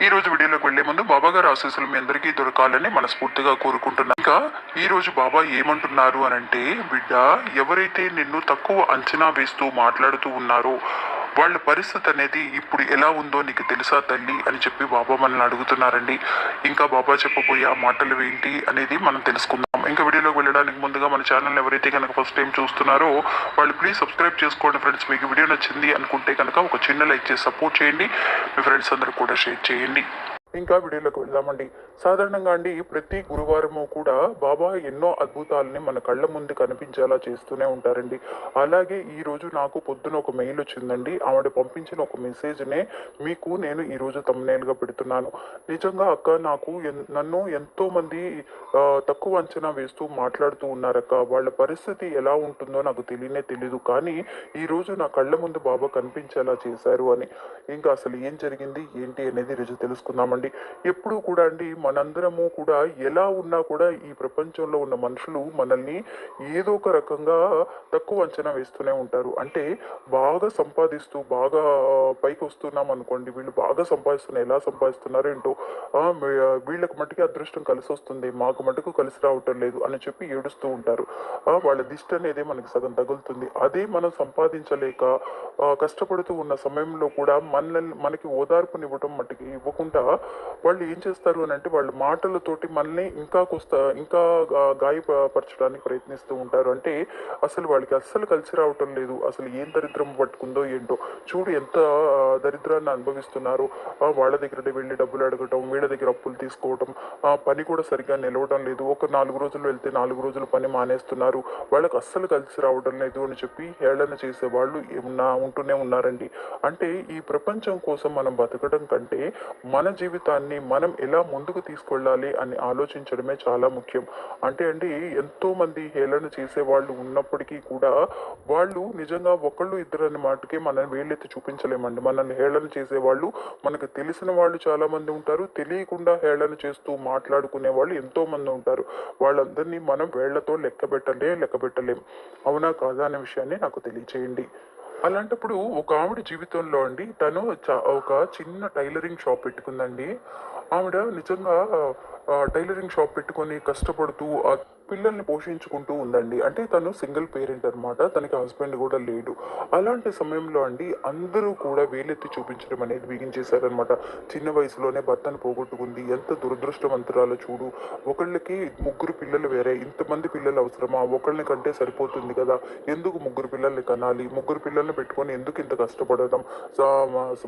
ఈ రోజు వీడియోలోకి వెళ్ళే ముందు బాబా గారి ఆశీస్సులు మీ అందరికీ దొరకాలని మనస్ఫూర్తిగా కోరుకుంటున్నాను ఇంకా ఈ రోజు బాబా ఏమంటున్నారు అని అంటే బిడ్డ ఎవరైతే నిన్ను తక్కువ అంచనా వేస్తూ మాట్లాడుతూ ఉన్నారో వాళ్ళ పరిస్థితి అనేది ఇప్పుడు ఎలా ఉందో నీకు తెలుసా తల్లి? అని చెప్పి బాబా మనల్ని అడుగుతున్నారండి. ఇంకా బాబా చెప్పబోయే ఆ మాటలు ఏంటి అనేది మనం తెలుసుకుందాం. ఇంకా వీడియోలోకి వెళ్ళడానికి ముందుగా మన ఛానల్ ఎవరైతే కనుక ఫస్ట్ టైం చూస్తున్నారో వాళ్ళు ప్లీజ్ సబ్స్క్రైబ్ చేసుకోండి ఫ్రెండ్స్ మీకు వీడియో నచ్చింది అనుకుంటే కనుక ఒక చిన్న లైక్ చేసి సపోర్ట్ చేయండి. మీ ఫ్రెండ్స్ అందరూ కూడా షేర్ చేయండి. ఇంకా వీడియోలోకి వెళ్దామండి. సాధారణంగా అండి ప్రతి గురువారము కూడా బాబా ఎన్నో అద్భుతాలని మన కళ్ళ ముందు కనిపించేలా చేస్తూనే ఉంటారండి. అలాగే ఈ రోజు నాకు పొద్దున ఒక మెయిల్ వచ్చిందండి. ఆవిడ పంపించిన ఒక మెసేజ్నే మీకు నేను ఈ రోజు గా పెడుతున్నాను. నిజంగా అక్క నాకు ఎన్- నన్ను ఎంతో మంది తక్కువ అంచనా వేస్తూ మాట్లాడుతూ ఉన్నారక్క. వాళ్ళ పరిస్థితి ఎలా ఉంటుందో నాకు తెలియనే తెలీదు. కానీ ఈ రోజు నా కళ్ళ ముందు బాబా కనిపించేలా చేశారు అని. ఇంకా అసలు ఏం జరిగింది ఏంటి అనేది రోజు తెలుసుకుందామండి. ఎప్పుడూ కూడా అండి మనందరము కూడా ఎలా ఉన్నా కూడా ఈ ప్రపంచంలో ఉన్న మనుషులు మనల్ని ఏదో ఒక రకంగా తక్కువ అంచనా వేస్తూనే ఉంటారు. అంటే బాగా సంపాదిస్తూ బాగా పైకి వస్తున్నాం అనుకోండి వీళ్ళు బాగా సంపాదిస్తున్నారు ఎలా సంపాదిస్తున్నారో ఏంటో వీళ్ళకి మట్టుకి అదృష్టం కలిసి వస్తుంది మాకు మటుకు కలిసి రావటం లేదు అని చెప్పి ఏడుస్తూ ఉంటారు. వాళ్ళ దిష్టి అనేది మనకి సగం తగులుతుంది. అదే మనం సంపాదించలేక కష్టపడుతూ ఉన్న సమయంలో కూడా మనల్ని మనకి ఓదార్పునివ్వటం మట్టుకి ఇవ్వకుండా వాళ్ళు ఏం చేస్తారు అని అంటే వాళ్ళ మాటలతోటి మనల్ని ఇంకా కొస్త ఇంకా గాయపరచడానికి ప్రయత్నిస్తూ ఉంటారు. అంటే అసలు వాళ్ళకి అస్సలు కలిసి రావటం లేదు. అసలు ఏం దరిద్రం పట్టుకుందో ఏంటో. చూడు ఎంత దరిద్రాన్ని అనుభవిస్తున్నారు. వాళ్ళ దగ్గర వెళ్ళి డబ్బులు అడగటం వీళ్ళ దగ్గర అప్పులు తీసుకోవటం ఆ, పని కూడా సరిగ్గా నిలవడం లేదు. ఒక నాలుగు రోజులు వెళ్తే నాలుగు రోజులు పని మానేస్తున్నారు. వాళ్ళకి అస్సలు కలిసి రావడం లేదు అని చెప్పి హేళన చేసే వాళ్ళు ఉన్నా ఉంటూనే ఉన్నారండి. అంటే ఈ ప్రపంచం కోసం మనం బతకడం కంటే మన జీవితం జీవితాన్ని మనం ఎలా ముందుకు తీసుకెళ్ళాలి అని ఆలోచించడమే చాలా ముఖ్యం. అంటే అండి ఎంతో మంది హేళన చేసే వాళ్ళు ఉన్నప్పటికీ కూడా వాళ్ళు నిజంగా ఒకళ్ళు ఇద్దరు అనే మాటకి మనం వేళ్ళెత్తి చూపించలేమండి. మనల్ని హేళన చేసే వాళ్ళు మనకు తెలిసిన వాళ్ళు చాలా మంది ఉంటారు. తెలియకుండా హేళన చేస్తూ మాట్లాడుకునే వాళ్ళు ఎంతో మంది ఉంటారు. వాళ్ళందరినీ మనం వేళ్ళతో లెక్క పెట్టలే లెక్క పెట్టలేం. అవునా కాదా అనే విషయాన్ని నాకు తెలియచేయండి. అలాంటప్పుడు ఒక ఆవిడ జీవితంలో అండి తను ఒక చిన్న టైలరింగ్ షాప్ పెట్టుకుందండి. ఆవిడ నిజంగా టైలరింగ్ షాప్ పెట్టుకొని కష్టపడుతూ పిల్లల్ని పోషించుకుంటూ ఉందండి. అంటే తను సింగిల్ పేరెంట్ అన్నమాట. తనకి హస్బెండ్ కూడా లేడు. అలాంటి సమయంలో అండి అందరూ కూడా వేలెత్తి చూపించడం అనేది బిగించేశారనమాట చిన్న వయసులోనే భర్తను పోగొట్టుకుంది. ఎంత దురదృష్టవంతురాలో చూడు. ఒకళ్ళకి ముగ్గురు పిల్లలు వేరే. ఇంతమంది పిల్లలు అవసరమా? ఒకళ్ళని కంటే సరిపోతుంది కదా. ఎందుకు ముగ్గురు పిల్లల్ని కనాలి? ముగ్గురు పిల్లల్ని పెట్టుకొని ఎందుకు ఇంత కష్టపడడం?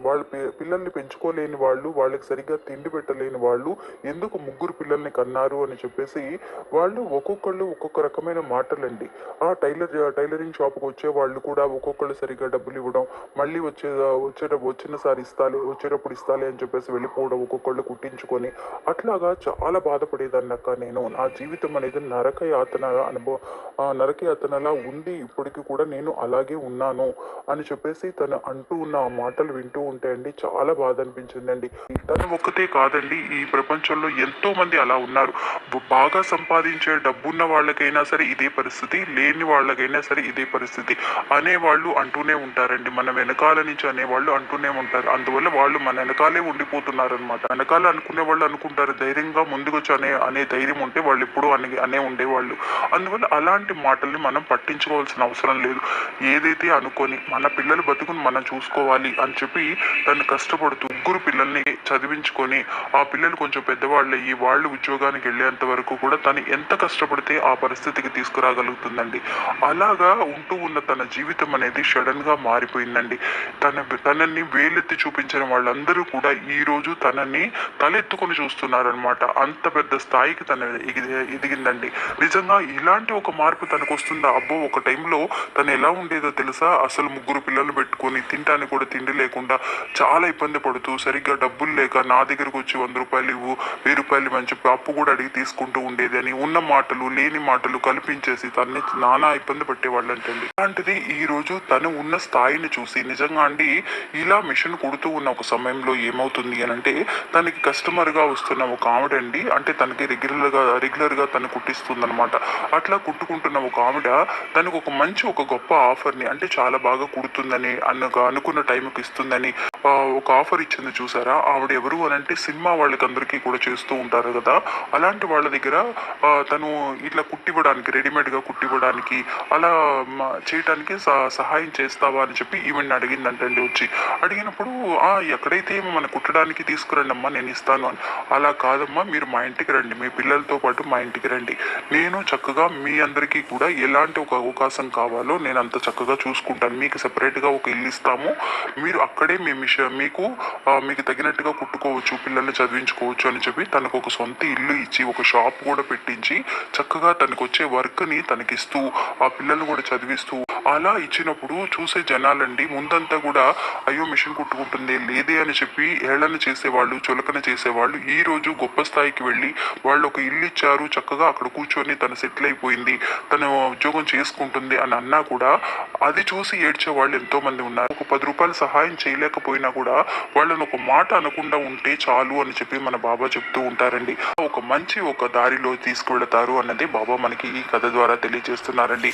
వాళ్ళ పిల్లల్ని పెంచుకోలేని వాళ్ళు వాళ్ళకి సరిగ్గా తిండి పెట్టలేని వాళ్ళు ఎందుకు ముగ్గురు పిల్లల్ని కన్నారు అని చెప్పేసి వాళ్ళు ఒక్కొక్క ఒక్కొక్కళ్ళు ఒక్కొక్క రకమైన మాటలండి. ఆ టైలర్ టైలరింగ్ షాప్కి వచ్చే వాళ్ళు కూడా ఒక్కొక్కళ్ళు సరిగ్గా డబ్బులు ఇవ్వడం మళ్ళీ వచ్చే వచ్చేటప్పుడు వచ్చినసారి ఇస్తాలే వచ్చేటప్పుడు ఇస్తాలే అని చెప్పేసి వెళ్ళిపోవడం ఒక్కొక్కళ్ళు కుట్టించుకొని అట్లాగా చాలా బాధపడేదాన్ని అక్క నేను. నా జీవితం అనేది నరక యాతన అనుభవం ఆ నరక యాతనలా ఉంది. ఇప్పటికీ కూడా నేను అలాగే ఉన్నాను అని చెప్పేసి తను అంటూ ఉన్న ఆ మాటలు వింటూ ఉంటే అండి చాలా బాధ అనిపించిందండి. తను ఒక్కతే కాదండి. ఈ ప్రపంచంలో ఎంతో మంది అలా ఉన్నారు. బాగా సంపాదించే డబ్బు డబ్బున్న వాళ్ళకైనా సరే ఇదే పరిస్థితి లేని వాళ్ళకైనా సరే ఇదే పరిస్థితి. అనేవాళ్ళు అంటూనే ఉంటారండి మన వెనకాల నుంచి అనేవాళ్ళు అంటూనే ఉంటారు. అందువల్ల వాళ్ళు మన వెనకాలే ఉండిపోతున్నారు అనమాట వెనకాల అనుకునే వాళ్ళు అనుకుంటారు ధైర్యంగా ముందుకొచ్చి అనే అనే ధైర్యం ఉంటే వాళ్ళు ఎప్పుడూ అనే అనే ఉండేవాళ్ళు. అందువల్ల అలాంటి మాటల్ని మనం పట్టించుకోవాల్సిన అవసరం లేదు. ఏదైతే అనుకొని మన పిల్లల బతుకుని మనం చూసుకోవాలి అని చెప్పి తను కష్టపడుతూ ముగ్గురు పిల్లల్ని చదివించుకొని ఆ పిల్లలు కొంచెం పెద్దవాళ్ళు అయ్యి వాళ్ళు ఉద్యోగానికి వెళ్ళేంత వరకు కూడా తను ఎంత కష్టం కష్టపడితే ఆ పరిస్థితికి తీసుకురాగలుగుతుందండి. అలాగా ఉంటూ ఉన్న తన జీవితం అనేది సడన్గా మారిపోయిందండి. తన తనని వేలెత్తి చూపించిన వాళ్ళందరూ కూడా ఈ రోజు తనని తలెత్తుకొని చూస్తున్నారనమాట అంత పెద్ద స్థాయికి తన ఎదిగిందండి. నిజంగా ఇలాంటి ఒక మార్పు తనకు వస్తుందా అబ్బో ఒక టైంలో తను ఎలా ఉండేదో తెలుసా? అసలు ముగ్గురు పిల్లలు పెట్టుకొని తినడానికి కూడా తిండి లేకుండా చాలా ఇబ్బంది పడుతూ సరిగ్గా డబ్బులు లేక నా దగ్గరకు వచ్చి వంద రూపాయలు ఇవ్వు వెయ్యి రూపాయలు మంచి అప్పు కూడా అడిగి తీసుకుంటూ ఉండేది అని ఉన్న మాటలు మాటలు లేని మాటలు కల్పించేసి తన్ని నానా ఇబ్బంది పెట్టేవాళ్ళు అంటండి అలాంటిది ఈ రోజు తను ఉన్న స్థాయిని చూసి నిజంగా అండి ఇలా మిషన్ కుడుతూ ఉన్న ఒక సమయంలో ఏమవుతుంది అని అంటే తనకి కస్టమర్గా వస్తున్న ఒక ఆవిడ అండి అంటే తనకి రెగ్యులర్గా రెగ్యులర్గా తను కుట్టిస్తుంది అనమాట అట్లా కుట్టుకుంటున్న ఒక ఆవిడ తనకు ఒక మంచి ఒక గొప్ప ఆఫర్ని అంటే చాలా బాగా కుడుతుందని అన్నగా అనుకున్న టైంకి ఇస్తుందని ఒక ఆఫర్ ఇచ్చింది చూసారా? ఆవిడ ఎవరు అని అంటే సినిమా వాళ్ళకి అందరికీ కూడా చేస్తూ ఉంటారు కదా. అలాంటి వాళ్ళ దగ్గర తను ఇట్లా కుట్టివ్వడానికి రెడీమేడ్గా కుట్టివ్వడానికి అలా చేయడానికి చేయటానికి స- సహాయం చేస్తావా అని చెప్పి ఈవెంట్ అడిగిందంటండి వచ్చి. అడిగినప్పుడు ఎక్కడైతే మన కుట్టడానికి తీసుకురండి అమ్మా నేను ఇస్తాను అని. అలా కాదమ్మా మీరు మా ఇంటికి రండి మీ పిల్లలతో పాటు మా ఇంటికి రండి. నేను చక్కగా మీ అందరికీ కూడా ఎలాంటి ఒక అవకాశం కావాలో నేను అంత చక్కగా చూసుకుంటాను. మీకు సపరేట్గా ఒక ఇల్లు ఇస్తాము. మీరు అక్కడే మీ మిషన్ మీకు ఆ, మీకు తగినట్టుగా కుట్టుకోవచ్చు పిల్లల్ని చదివించుకోవచ్చు అని చెప్పి తనకు ఒక సొంత ఇల్లు ఇచ్చి ఒక షాప్ కూడా పెట్టించి చక్కగా తనకు వచ్చే వర్క్ని తనకిస్తూ ఆ పిల్లల్ని కూడా చదివిస్తూ అలా ఇచ్చినప్పుడు చూసే జనాలండి ముందంతా కూడా అయ్యో మిషన్ కుట్టుకుంటుంది లేదే అని చెప్పి ఏళన చేసేవాళ్ళు చులకన చేసేవాళ్ళు. ఈ రోజు గొప్ప స్థాయికి వెళ్ళి వాళ్ళు ఒక ఇల్లు ఇచ్చారు చక్కగా అక్కడ కూర్చొని తను సెటిల్ అయిపోయింది తను ఉద్యోగం చేసుకుంటుంది అని అన్నా కూడా అది చూసి ఏడ్చే వాళ్ళు ఎంతో మంది ఉన్నారు. ఒక పది రూపాయలు సహాయం చేయలేకపోయినా కూడా వాళ్ళని ఒక మాట అనకుండా ఉంటే చాలు అని చెప్పి మన బాబా చెప్తూ ఉంటారండి. ఒక మంచి ఒక దారిలో తీసుకువెళతారు అన్నది బాబా మనకి ఈ కథ ద్వారా తెలియజేస్తున్నారండి.